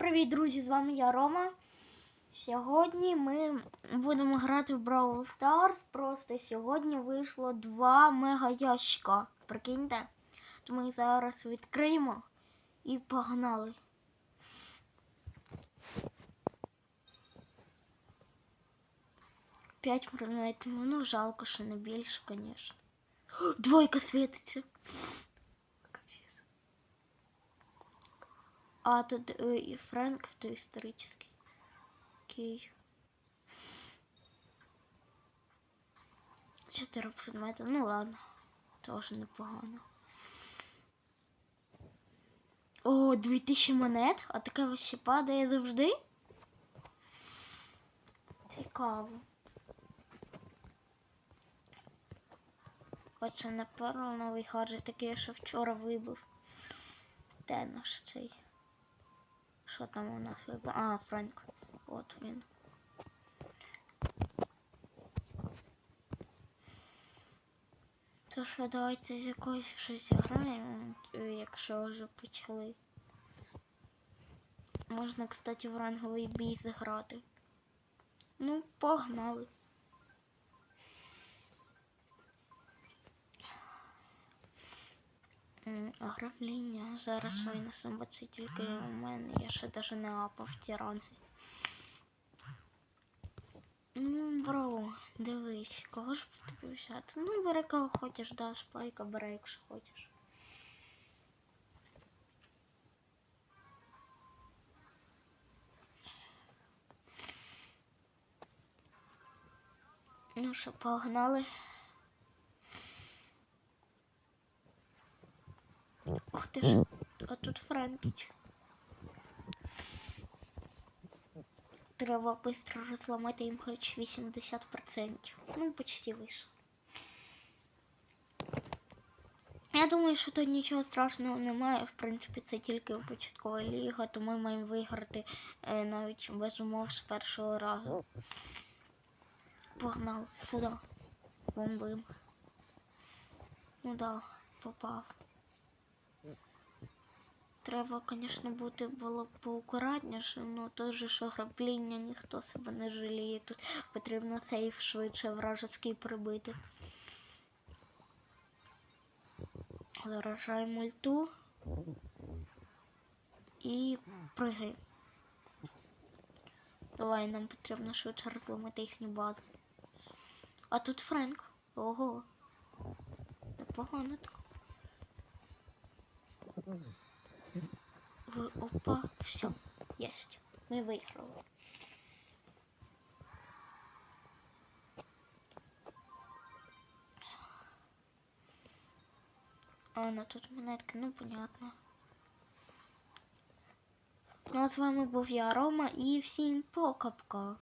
привіт, друзі! З вами я Рома. Сьогодні ми будемо грати в Brawl Stars. Просто сьогодні вийшло два мега ящика. Прикиньте. То ми їх зараз відкриємо і погнали. П'ять предметів. Ну, жалко, що не більше, звісно. Двойка світиться. А тут и Фрэнк, то исторический. Окей. Чотири предмети. Ну ладно. Тоже непогано. О, 2000 монет? А таке вообще падає завжди? Цікаво. Хоча напевно новий хаджі такий, що вчора вибив. Де наш цей? Що там у нас вибив? А, Фрэнк, От він. То що давайте з якоюсь щось граємо, якщо вже почали. Можна, кстати, в ранговий бій зіграти. Ну, погнали. М, Ограблення. Зараз винесемо, бо це тільки у мене. Я ще навіть не апав ті ранги. Ну, бро, дивись, кого ж тобі взяти? Ну, бери кого хочеш, да, спайка, бери, якщо хочеш. Ну що, погнали. Ух ти ж, а тут Франкіч. Треба швидко розламати їм хоч 80%. Ну, почти вийшло. Я думаю, що тут нічого страшного немає. В принципі, це тільки початкова ліга, то ми маємо виграти е, навіть без умов з першого разу. Погнали сюди. Бомбим. Ну да, попав. Треба, звісно, бути було б поакуратніше, але теж, що грабління ніхто себе не жаліє. Тут потрібно сейф швидше вражеський прибити. Заражаємо мульту і пригай. Давай, нам потрібно швидше розламати їхню базу. А тут Френк. Ого. Непогано так. Опа, все, есть. Ми виграли. А, ну тут монетки, ну понятно. Ну, а з вами був я, Рома, і всім покапка.